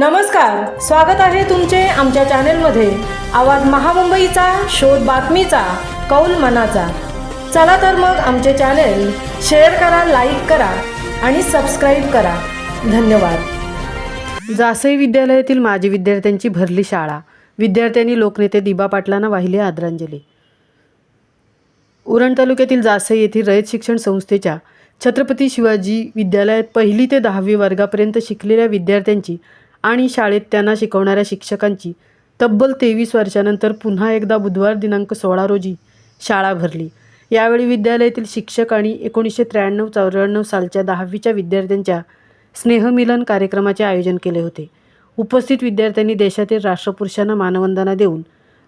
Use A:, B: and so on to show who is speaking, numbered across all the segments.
A: नमस्कार स्वागत आहे तुमचे आमच्या चॅनेलमध्ये. आवाज महामुंबईचा शोध बातमीचा कौल मनाचा. चला तर मग आमचे चॅनेल शेअर करा लाईक करा आणि सबस्क्राईब करा. धन्यवाद.
B: जासई विद्यालयातील माजी विद्यार्थ्यांची भरली शाळा. विद्यार्थ्यांनी लोकनेते दिबा पाटलांना वाहिली आदरांजली. उरण तालुक्यातील जासई येथील रयत शिक्षण संस्थेच्या छत्रपती शिवाजी विद्यालयात पहिली ते दहावी वर्गापर्यंत शिकलेल्या विद्यार्थ्यांची आणि शाळेत त्यांना शिकवणाऱ्या शिक्षकांची तब्बल तेवीस वर्षानंतर पुन्हा एकदा बुधवार दिनांक सोळा रोजी शाळा भरली. यावेळी विद्यालयातील शिक्षक आणि एकोणीसशे त्र्याण्णव चौऱ्याण्णव सालच्या दहावीच्या विद्यार्थ्यांच्या स्नेहमिलन कार्यक्रमाचे आयोजन केले होते. उपस्थित विद्यार्थ्यांनी देशातील राष्ट्रपुरुषांना मानवंदना देऊन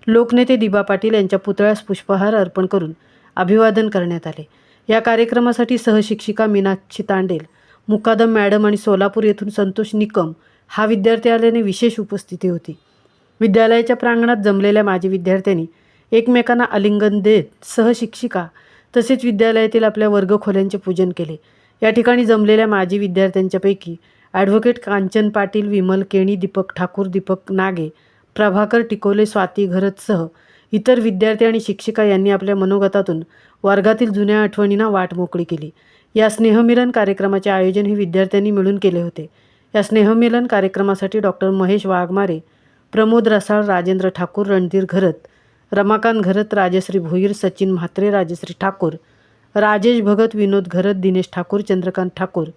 B: लोकनेते दिबा पाटील यांच्या पुतळ्यास पुष्पहार अर्पण करून अभिवादन करण्यात आले. या कार्यक्रमासाठी सहशिक्षिका मीनाक्षी तांडेल मुकादम मॅडम आणि सोलापूर येथून संतोष निकम हा विद्यार्थी आल्याने विशेष उपस्थिती होती. विद्यालयाच्या प्रांगणात जमलेल्या माजी विद्यार्थ्यांनी एकमेकांना आलिंगन देत सहशिक्षिका तसेच विद्यालयातील आपल्या वर्गखोल्यांचे पूजन केले. या ठिकाणी जमलेल्या माजी विद्यार्थ्यांच्यापैकी ॲडव्होकेट कांचन पाटील विमल केणी दीपक ठाकूर दीपक नागे प्रभाकर टिकोले स्वाती घरतसह इतर विद्यार्थी आणि शिक्षिका यांनी आपल्या मनोगतातून वर्गातील जुन्या आठवणींना वाट मोकळी केली. या स्नेहमिलन कार्यक्रमाचे आयोजन हे विद्यार्थ्यांनी मिळून केले होते. या स्नेहमिलन कार्यक्रमासाठी डॉक्टर महेश वाघमारे प्रमोद रसाळ राजेंद्र ठाकूर रणधीर घरत रमाकांत घरत राजश्री भोईर सचिन म्हात्रे राजश्री ठाकूर राजेश भगत विनोद घरत दिनेश ठाकूर चंद्रकांत ठाकूर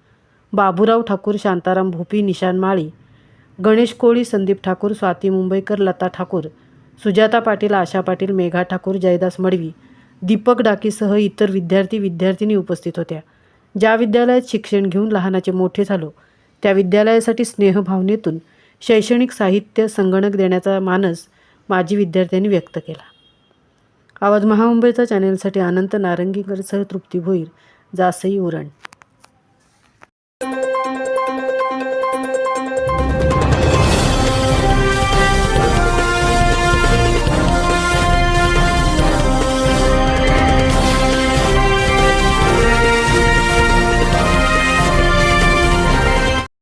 B: बाबूराव ठाकूर शांताराम भोपी निशान माळी गणेश कोळी संदीप ठाकूर स्वाती मुंबईकर लता ठाकूर सुजाता पाटील आशा पाटील मेघा ठाकूर जयदास मडवी दीपक डाकीसह इतर विद्यार्थी विद्यार्थिनी उपस्थित होत्या. ज्या विद्यालयात शिक्षण घेऊन लहानाचे मोठे झालो त्या विद्यालयासाठी स्नेहभावनेतून शैक्षणिक साहित्य संगणक देण्याचा मानस माजी विद्यार्थ्यांनी व्यक्त केला. आवाज महामुंबईचा चॅनेलसाठी अनंत नारंगीकरसह तृप्ती भोईर जासई उरण.